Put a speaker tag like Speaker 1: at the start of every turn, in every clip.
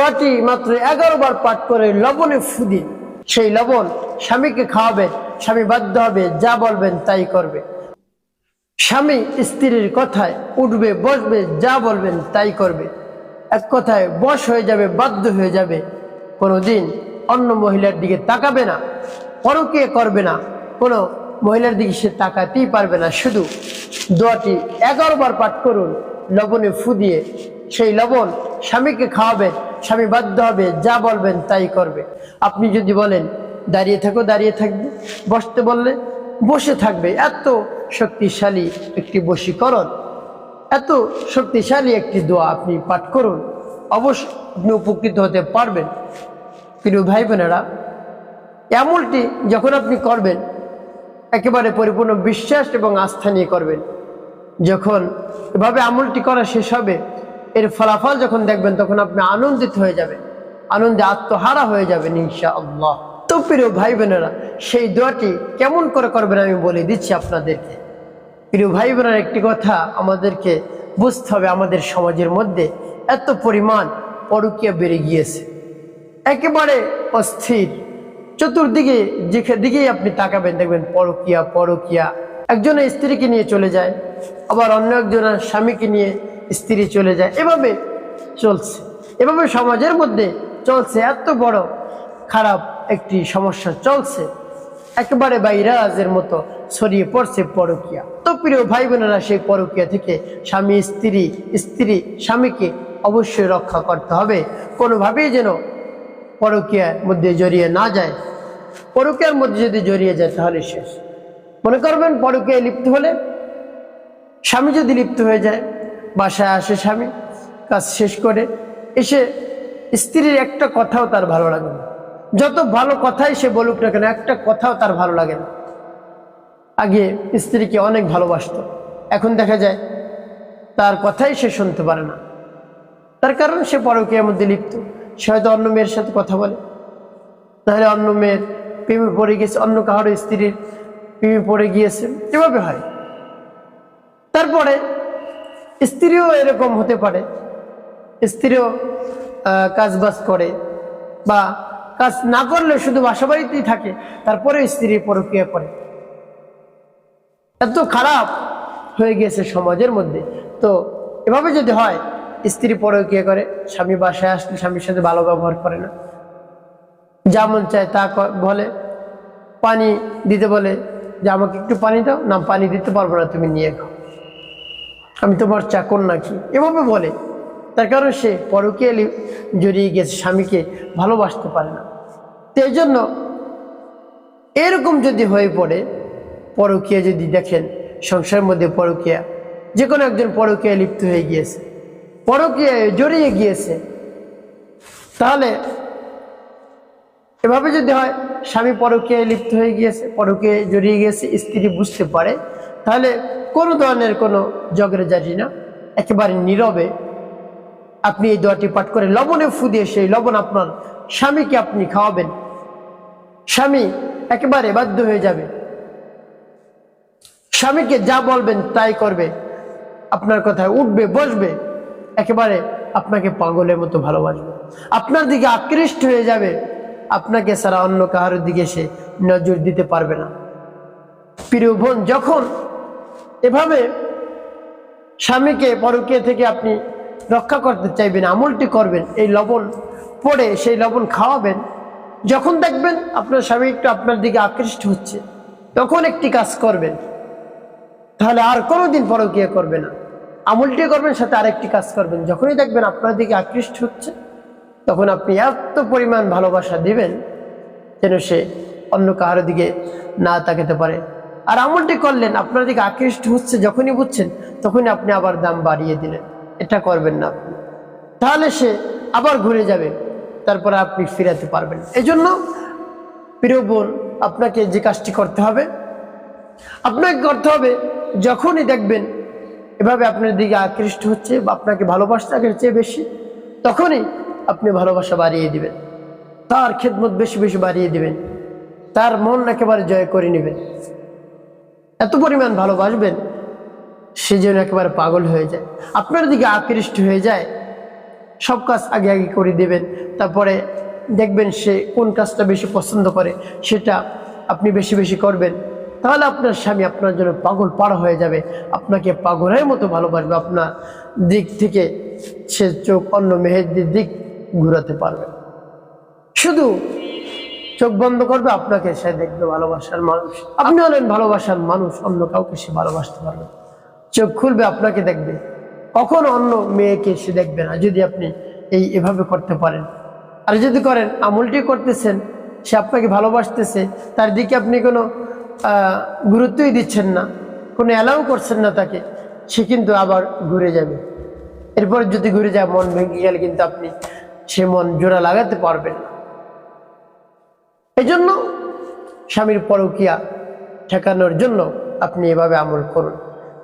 Speaker 1: দোয়াটি মাত্র এগারো বার পাঠ করে লবণে ফুদিন সেই লবণ স্বামীকে খাওয়াবেন স্বামী বাধ্য হবে, যা বলবেন তাই করবে। স্বামী স্ত্রীর কথায় উঠবে, বসবে, যা বলবেন তাই করবে। এক কথায় বশ হয়ে যাবে, বাধ্য হয়ে যাবে। কোনোদিন অন্য মহিলার দিকে তাকাবে না পরকে করবে না। কোনো মহিলার দিকে সে তাকাতেই পারবে না। শুধু দোয়াটি এগারো বার পাঠ করুন, লবণে ফু দিয়ে। সেই লবণ স্বামীকে খাওয়াবেন স্বামী বাধ্য হবে, যা বলবেন তাই করবে। আপনি যদি বলেন, দাঁড়িয়ে থাকো, দাঁড়িয়ে থাকবে, বসতে বললে, বসে থাকবে। এত শক্তিশালী একটি বশীকরণ, এত শক্তিশালী একটি দোয়া আপনি পাঠ করুন। অবশ্য আপনি উপকৃত হতে পারবেন। কিন্তু ভাই বোনেরা এমনটি যখন আপনি করবেন, একেবারে পরিপূর্ণ বিশ্বাস এবং আস্থা নিয়ে করবেন। যখন এভাবে আমলটি করা শেষ হবে এর ফলাফল যখন দেখবেন, তখন আপনি আনন্দিত হয়ে যাবেন। আনন্দে আত্মহারা হয়ে যাবেন ইনশা আল্লাহ তো প্রিয় ভাই বোনেরা সেই দোয়াটি কেমন করে করবেন আমি বলে দিচ্ছি আপনাদেরকে। প্রিয় ভাই বোনেরা একটি কথা আমাদেরকে বুঝতে হবে, আমাদের সমাজের মধ্যে এত পরিমাণ পরকীয়া বেড়ে গিয়েছে। একেবারে অস্থির। চতুর্দিকে যেখানে দিকেই আপনি তাকাবেন, দেখবেন পরকিয়া পরকিয়া। একজনের স্ত্রীকে নিয়ে চলে যায়, আবার অন্য একজনের স্বামীকে নিয়ে স্ত্রী চলে যায়। এভাবে চলছে। এভাবে সমাজের মধ্যে চলছে। এত বড় খারাপ একটি সমস্যা চলছে। একেবারে বাইরাজের মতো ছড়িয়ে পড়ছে পরকিয়া। তো প্রিয় ভাই বোনেরা সেই পরকিয়া থেকে স্বামী, স্ত্রী স্ত্রী, স্বামীকে অবশ্যই রক্ষা করতে হবে। কোনোভাবেই যেন পরকীয়ার মধ্যে জড়িয়ে না যায়। পরকীয়ার মধ্যে যদি জড়িয়ে যায়, তাহলে শেষ। মনে করবেন, পরকীয়ায় লিপ্ত হলে স্বামী যদি লিপ্ত হয়ে যায় বাসায় আসে স্বামী, কাজ শেষ করে, এসে স্ত্রীর একটা কথাও তার ভালো লাগে না। যত ভালো কথাই সে বলুক না কেন, একটা কথাও তার ভালো লাগে না। আগে স্ত্রীকে অনেক ভালোবাসতো। এখন দেখা যায়, তার কথাই সে শুনতে পারে না। তার কারণ সে পরকীয়ার মধ্যে লিপ্ত। সে হয়তো অন্য মেয়ের সাথে কথা বলে। তাহলে অন্য মেয়ের প্রেমে পড়ে গেছে, অন্য কাহারও স্ত্রীর প্রেমে পড়ে গিয়েছে। এভাবে হয়। তারপরে স্ত্রীও এরকম হতে পারে। স্ত্রীও কাজ বাজ করে বা কাজ না করলে শুধু বাসাবাড়িতেই থাকে তারপরে স্ত্রী পরকীয়া করে। এত খারাপ হয়ে গেছে সমাজের মধ্যে। তো এভাবে যদি হয়, স্ত্রী পরকীয়া করে, স্বামী বাসায় আসলে স্বামীর সাথে ভালো ব্যবহার করে না। যেমন চায় তা বলে। পানি দিতে বলে, যে আমাকে একটু পানি দাও, না পানি দিতে পারব না, তুমি নিয়ে খাও। আমি তোমার চাকর নাকি? এভাবে বলে। তার কারণ সে পরকীয়া জড়িয়ে গেছে, স্বামীকে ভালোবাসতে পারে না। তো জন্য এরকম যদি হয়ে পড়ে, পরকীয়া যদি দেখেন, সংসারের মধ্যে পরকীয়া যে কোনো একজন পরকীয়া লিপ্ত হয়ে গিয়েছে, পরকীয়ায় জড়িয়ে গিয়েছে, তাহলে এভাবে যদি হয়, স্বামী পরকীয়ায় লিপ্ত হয়ে গিয়েছে, পরকীয়ায় জড়িয়ে গিয়েছে, স্ত্রী বুঝতে পারে তাহলে কোনো ধরনের কোনো জগরে জারি না। একেবারে নীরবে আপনি এই দোয়াটি পাঠ করে লবণে ফু দিয়ে সেই লবণ আপনার স্বামীকে আপনি খাওয়াবেন। স্বামী একেবারে বাধ্য হয়ে যাবে। স্বামীকে যা বলবেন তাই করবে। আপনার কথায় উঠবে, বসবে, একেবারে আপনাকে পাগলের মতো ভালোবাসবে। আপনার দিকে আকৃষ্ট হয়ে যাবে। আপনাকে সারা অন্য কাহার দিকে সে নজর দিতে পারবে না। প্রিয় বোন, যখন এভাবে স্বামীকে পরকীয়া থেকে আপনি রক্ষা করতে চাইবেন, আমলটি করবেন, এই লবণ পড়ে সেই লবণ খাওয়াবেন, যখন দেখবেন আপনার স্বামী একটু আপনার দিকে আকৃষ্ট হচ্ছে, তখন একটি কাজ করবেন। তাহলে আর কোনোদিন পরকীয়া করবে না। আমলটি করবেন, সাথে আরেকটি কাজ করবেন। যখনই দেখবেন আপনার দিকে আকৃষ্ট হচ্ছে, তখন আপনি এত পরিমাণ ভালোবাসা দিবেন, যেন সে অন্য কাহার দিকে না তাকাতে পারে। আর আমলটি করলেন, আপনার দিকে আকৃষ্ট হচ্ছে, যখনই বুঝছেন, তখনই আপনি আবার দাম বাড়িয়ে দিলেন। এটা করবেন না আপনি। তাহলে সে আবার ঘুরে যাবে, তারপরে আপনি ফিরাতে পারবেন এই জন্য প্রিয় বোন, আপনাকে যে কাজটি করতে হবে, আপনাকে করতে হবে যখনই দেখবেন এভাবে আপনার দিকে আকৃষ্ট হচ্ছে বা আপনাকে ভালোবাসতে আগের চেয়ে বেশি, তখনই আপনি ভালোবাসা বাড়িয়ে দিবেন। তার খেদমত বেশি বেশি বাড়িয়ে দিবেন। তার মন একেবারে জয় করে নেবেন। এত পরিমাণ ভালোবাসবেন, সে যেন একেবারে পাগল হয়ে যায়। আপনার দিকে আকৃষ্ট হয়ে যায়, সব কাজ আগে আগে করে দেবেন, তারপরে দেখবেন সে কোন কাজটা বেশি পছন্দ করে, সেটা আপনি বেশি বেশি করবেন। তাহলে আপনার স্বামী আপনার জন্য পাগল পাড়া হয়ে যাবে। আপনাকে পাগলের মতো ভালোবাসবে, আপনার দিক থেকে সে চোখ অন্য মেহেদির দিক ঘুরাতে পারবে। শুধু চোখ বন্ধ করবে, আপনাকে সে দেখবে ভালোবাসার মানুষ। আপনি হলেন ভালোবাসার মানুষ, অন্য কাউকে সে ভালোবাসতে পারবে চোখ খুলবে, আপনাকে দেখবে। কখনো অন্য মেয়েকে সে দেখবে না, যদি আপনি এই এভাবে করতে পারেন। আর যদি করেন, আমলটি করতেছেন, সে আপনাকে ভালোবাসতেছে, তার দিকে আপনি কোনো গুরুত্বই দিচ্ছেন না, কোনো অ্যালাউ করছেন না তাকে, সে কিন্তু আবার ঘুরে যাবে। এরপর যদি ঘুরে যায়, মন ভেঙে গেলে কিন্তু আপনি সে মন জোড়া লাগাতে পারবেন না। এই জন্য স্বামীর পরকিয়া ঠেকানোর জন্য আপনি এভাবে আমল করুন।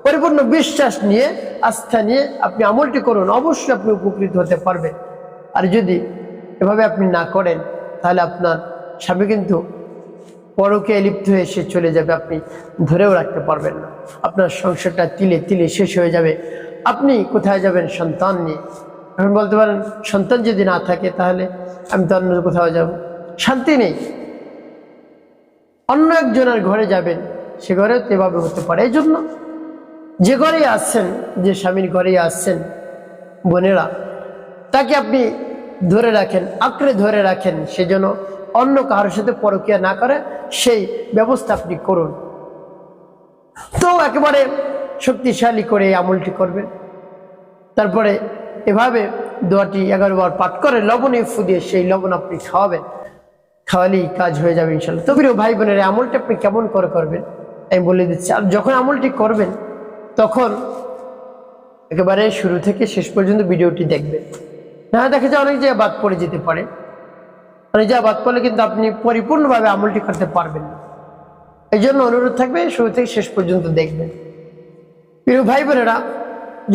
Speaker 1: পরিপূর্ণ বিশ্বাস নিয়ে, আস্থা নিয়ে আপনি আমলটি করুন। অবশ্যই আপনি উপকৃত হতে পারবেন। আর যদি এভাবে আপনি না করেন, তাহলে আপনার স্বামী কিন্তু পরকে লিপ্ত হয়ে সে চলে যাবে, আপনি ধরেও রাখতে পারবেন না। আপনার সংসারটা তিলে তিলে শেষ হয়ে যাবে। আপনি কোথায় যাবেন? সন্তান নিয়ে। এখন বলতে পারেন, সন্তান যদি না থাকে, তাহলে আমি তো অন্য কোথাও যাব। শান্তি নেই। অন্য একজনের ঘরে যাবেন, সে ঘরেও তো এভাবে হতে পারে। এই জন্য যে ঘরেই আসছেন, যে স্বামীর ঘরেই আসছেন, বোনেরা, তাকে আপনি ধরে রাখেন, আঁকড়ে ধরে রাখেন সেজন্য অন্য কারোর সাথে পরকিয়া না করে, সেই ব্যবস্থা আপনি করুন। তো একেবারে শক্তিশালী করে আমলটি করবেন। তারপরে এভাবে দোয়াটি এগারো বার পাঠ করে লবণে ফু দিয়ে সেই লবণ আপনি খাওয়াবেন। খাওয়ালেই কাজ হয়ে যাবে ইনশাল্লাহ। তবে ভাই বোনের আমলটা আপনি কেমন করে করবেন? আমি বলে দিচ্ছি, আর যখন আমলটি করবেন, তখন একেবারে শুরু থেকে শেষ পর্যন্ত ভিডিওটি দেখবেন। না দেখা যায় অনেক জায়গায় বাদ পড়ে যেতে পারে। অনেক জায়গায় বাদ পড়লে কিন্তু আপনি পরিপূর্ণভাবে আমলটি করতে পারবেন না। এই জন্য অনুরোধ থাকবে, শুরু থেকে শেষ পর্যন্ত দেখবেন। প্রিয় ভাই বোনেরা,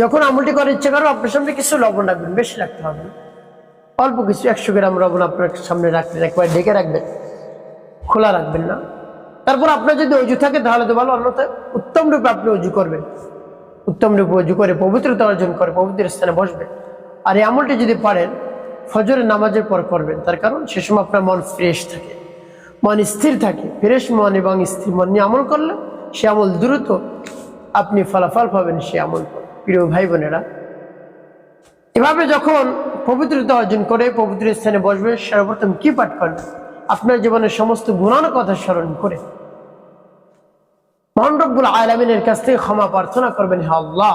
Speaker 1: যখন আমলটি করার ইচ্ছে করো আপনার সামনে কিছু লবণ রাখবেন, বেশি রাখতে হবে। অল্প কিছু একশো গ্রাম লবণ আপনার সামনে রাখবেন একবার ঢেকে রাখবেন, খোলা রাখবেন না। তারপর আপনার যদি অজু থাকে, তাহলে তো ভালো, অন্যথায় উত্তম রূপে আপনি অজু করবেন। উত্তম রূপে অজু করে, পবিত্রতা অর্জন করে, পবিত্র স্থানে বসবেন। আর এই আমলটি যদি পারেন, ফজরের নামাজের পর করবেন। তার কারণ, সে সময় আপনার মন ফ্রেশ থাকে, মন স্থির থাকে ফ্রেশ মন এবং স্থির মন নিয়ে আমল করলে সে আমল দ্রুত আপনি ফলাফল পাবেন, সে আমল প্রিয় ভাই বোনেরা, এভাবে যখন পবিত্রতা অর্জন করে পবিত্র স্থানে বসবে, সর্বপ্রথম কি পাঠ করবে? আপনার জীবনের সমস্ত গুণান কথা স্মরণ করে। মহান রব্বুল আলমিনের কাছ থেকে ক্ষমা প্রার্থনা করবেন, হে আল্লাহ।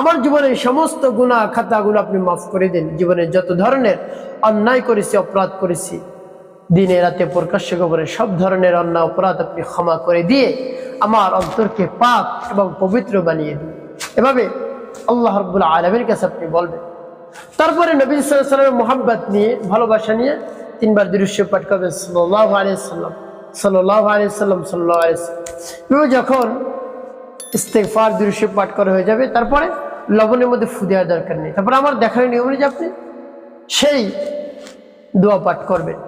Speaker 1: আমার জীবনের সমস্ত গুণা খাতাগুলো আপনি মাফ করে দিন। জীবনের যত ধরনের অন্যায় করেছি, অপরাধ করেছি, দিনে রাতে প্রকাশ্য গোবরে সব ধরনের অন্যায়, অপরাধ আপনি ক্ষমা করে দিয়ে আমার অন্তরকে পাক এবং পবিত্র বানিয়ে দিন। এভাবে আল্লাহ রব্বুল আলমীর কাছে আপনি বলবেন তারপরে নবী সাল্লামের মোহাব্বত নিয়ে, ভালোবাসা নিয়ে তিনবার দৃশ্য পাঠ করবেন সাল্লাহ আলিয়াল্লাম সাল্লাহ আলিয়াল্লাম সাল্লাহ আলিয়াল্লাম যখন ইস্তেকফার দৃশ্য পাঠ করা হয়ে যাবে, তারপরে লবণের মধ্যে ফু দেওয়ার দরকার নেই। তারপরে আমার দেখার নিয়ম অনুযায়ী আপনি সেই দোয়া পাঠ করবেন।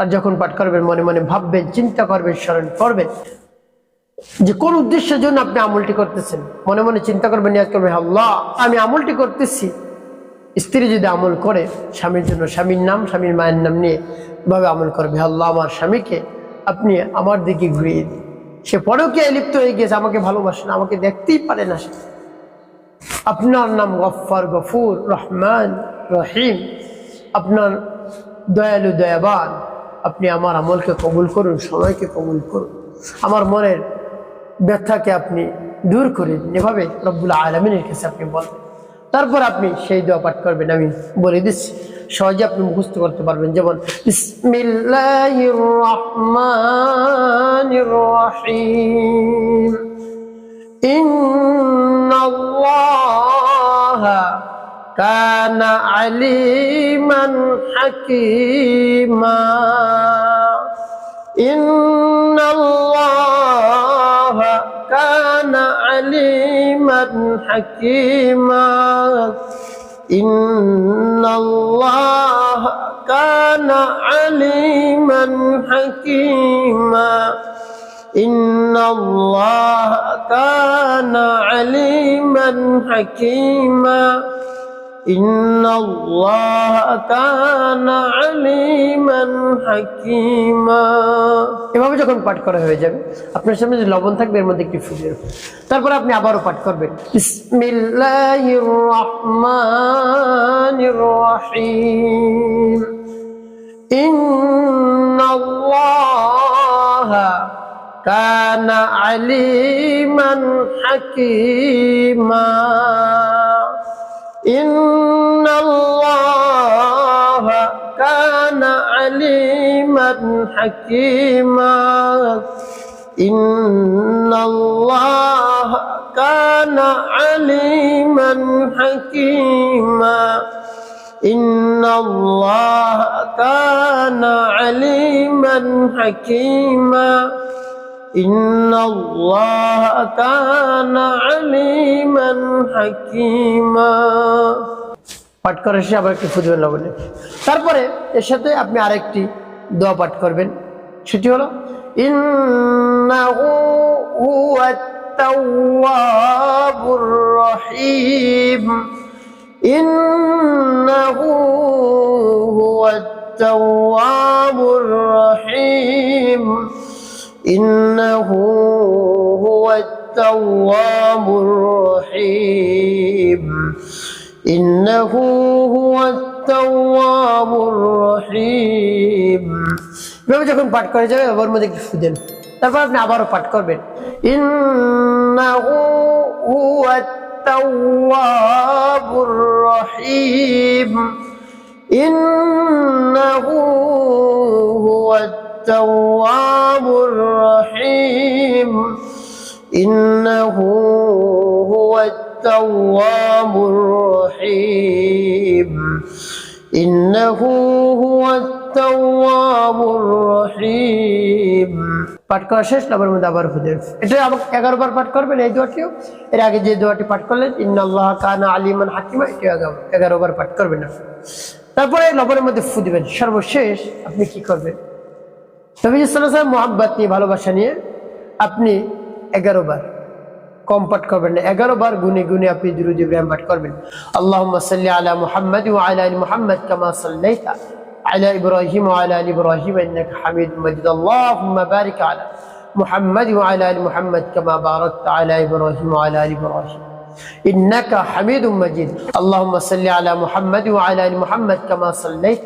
Speaker 1: আর যখন পাঠ করবেন, মনে মনে ভাববেন, চিন্তা করবেন, স্মরণ করবেন যে কোন উদ্দেশ্যের জন্য আপনি আমলটি করতেছেন। মনে মনে চিন্তা করবেন, নিয়াজ করবেন, আল্লাহ, আমি আমলটি করতেছি। স্ত্রী যদি আমল করে, স্বামীর জন্য স্বামীর নাম, স্বামীর মায়ের নাম নিয়ে এভাবে আমল করবে আল্লাহ, আমার স্বামীকে আপনি আমার দিকে ঘুরিয়ে দিন। সে পরেও কে লিপ্ত হয়ে গেছে আমাকে ভালোবাসে না, আমাকে দেখতেই পারে না সে। আপনার নাম গফ্ফার গফুর রহমান রহিম। আপনার দয়ালু দয়াবান, আপনি আমার আমলকে কবুল করুন, সময়কে কবুল করুন। আমার মনের ব্যথাকে আপনি দূর করে দিন। এভাবে রব্বুল আলমিনের কাছে আপনি বলবেন। তারপর আপনি সেই দোয়া পাঠ করবেন আমি বলে দিচ্ছি সহজে আপনি মুখস্থ করতে পারবেন যেমন বিসমিল্লাহির রহমানির রহিম إن الله كان عليما حكيما إن الله حكيما إن الله كان عليما حكيما إن الله كان عليما حكيما إن الله كان عليما حكيما এভাবে যখন পাঠ করা হয়ে যাবে আপনার সামনে যে লবণ থাকবে এর মধ্যে একটি ফুলের তারপর আপনি আবারও পাঠ করবেন বিসমিল্লাহির রহমানির রহিম إن الله كان عليما حكيما إن الله كان عليما حكيما إن الله كان عليما حكيما إن الله كان عليما حكيما إن الله كان عليما حكيما পাঠ করার শেষে আবার একটি ফুজবেন লবণে তারপরে এর সাথে আপনি আরেকটি দোয়া পাঠ করবেন সেটি হলো ইন্নাহু হুয়াত তাওয়াবুর রহিম إنه هو التواب الرحيم إنه هو التواب الرحيم إنه هو التواب الرحيم এভাবে যখন পাঠ করে যাবে ওর মধ্যে একটু ফুদেন তারপর আপনি আবারও পাঠ করবেন ইন্নাহু হুয়া التواب الرحيم إنه هو التواب الرحيم إنه هو التواب الرحيم إنه هو التواب الرحيم পাঠ করা শেষ লাভের মধ্যে আবার খুঁজে এটা আবার এগারো বার পাঠ করবেন এই দোয়াটিও এর আগে যে দোয়াটি পাঠ করলেন ইন্নাল্লাহ কানা আলিমান হাকিমা এটি এগারো বার পাঠ করবেন তারপরে লবণের মধ্যে ফু দিবেন সর্বশেষ আপনি কি করবেন নবীজ সাল্লাহ মোহাম্মত নিয়ে ভালোবাসা নিয়ে আপনি এগারো বার কম পাঠ করবেন না এগারো বার গুনে গুনে আপনি দুরুদ ইব্রাহিম পাঠ করবেন আল্লাহ সাল্লি আলা মুহাম্মদ ওয়া আলা আলি মুহাম্মদ কামা সাল্লাইতা على إبراهيم وعلى آل إبراهيم إنك حميد مجيد اللهم بارك على محمد وعلى آل محمد كما باركت على إبراهيم وعلى آل إبراهيم إنك حميد مجيد اللهم صل على محمد وعلى آل محمد كما صليت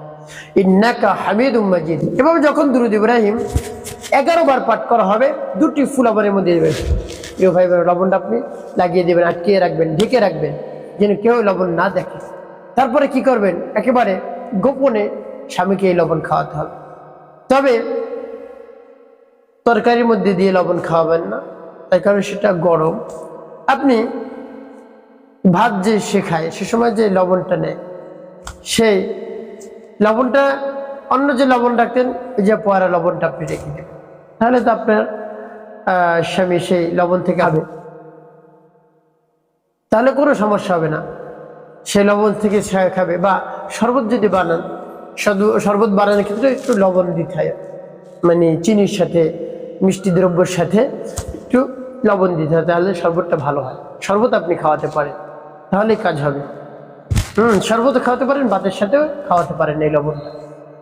Speaker 1: ইন্নাকা হামিদুম মাজিদ। এভাবে যখন দুরুদ ইব্রাহিম এগারো বার পাঠ করা হবে, দুটি ফুলাবারের মধ্যে দেবেন। প্রিয় ভাই লবণটা আপনি লাগিয়ে দেবেন, আটকিয়ে রাখবেন, ঢেকে রাখবেন, যেন কেউ লবণ না দেখে। তারপরে কি করবেন? একেবারে গোপনে স্বামীকে এই লবণ খাওয়াতে হবে। তবে তরকারির মধ্যে দিয়ে লবণ খাওয়াবেন না তাই কারণ সেটা গরম। আপনি ভাত যে সে খায়, সে সময় যে লবণটা নেয়, সেই লবণটা, অন্য যে লবণ রাখতেন ওই যে পয়রা লবণটা আপনি রেখে দেবেন তাহলে তো আপনার স্বামী সেই লবণ থেকে হবে তাহলে কোনো সমস্যা হবে না। সে লবণ থেকে খাবে বা শরবত যদি বানান শরবত বানানোর ক্ষেত্রে একটু লবণ দিতে হয়। মানে চিনির সাথে, মিষ্টি দ্রব্যের সাথে একটু লবণ দিতে হয়, তাহলে শরবতটা ভালো হয়। শরবত আপনি খাওয়াতে পারেন, তাহলেই কাজ হবে। হুম, শরবত খাওয়াতে পারেন, ভাতের সাথেও খাওয়াতে পারেন এই লবণটা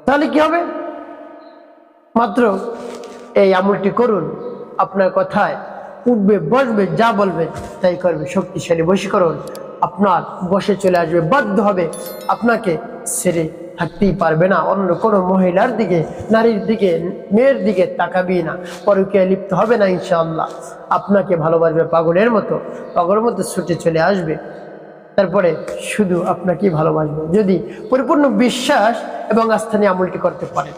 Speaker 1: তাহলে কি হবে? মাত্র এই আমলটি করুন, আপনার কথায় উঠবে, বসবে, যা বলবে, তাই করবে, শক্তিশালী বশীকরণ আপনার বসে চলে আসবে, বাধ্য হবে। আপনাকে ছেড়ে থাকতেই পারবে না, অন্য কোনো মহিলার দিকে, নারীর দিকে, মেয়ের দিকে তাকাবি না পরকে লিপ্ত হবে না ইনশাআল্লাহ। আপনাকে ভালোবাসবে পাগলের মতো পাগলের মতো ছুটে চলে আসবে। তারপরে শুধু আপনাকেই ভালোবাসবে। যদি পরিপূর্ণ বিশ্বাস এবং আস্থা নিয়ে আমলটি করতে পারেন,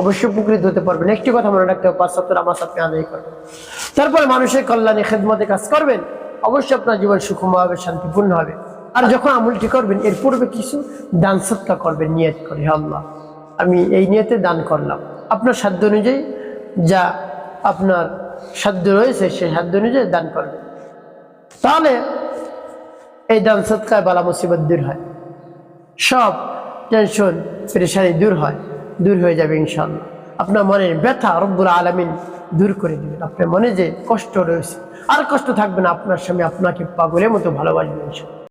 Speaker 1: অবশ্যই উপকৃত হতে পারবেন। একটি কথা মনে রাখতে হবে, পাঁচ আমার সাথে আদায় করবেন। তারপরে মানুষের কল্যাণে, খেদমতে কাজ করবেন, অবশ্যই আপনার জীবন সুখময় হবে, শান্তিপূর্ণ হবে। আর যখন আমলটি করবেন, এর পূর্বে কিছু দান সৎকা করবেন, নিয়ত করে। আল্লাহ, আমি এই নিয়তে দান করলাম। আপনার সাধ্য অনুযায়ী যা আপনার সাধ্য রয়েছে, সেই সাধ্য অনুযায়ী দান করবেন। তাহলে এই দান সৎকায় বালা মুসিবত দূর হয়। সব টেনশন পরেশানি দূর হয়, দূর হয়ে যাবে ইনশাল্লাহ আপনার মনের ব্যথা রব্বুল আলমিন দূর করে দেবেন। আপনার মনে যে কষ্ট রয়েছে, আর কষ্ট থাকবে না, আপনার স্বামী আপনাকে পাগলের মতো ভালোবাসবে ইনশাল্লাহ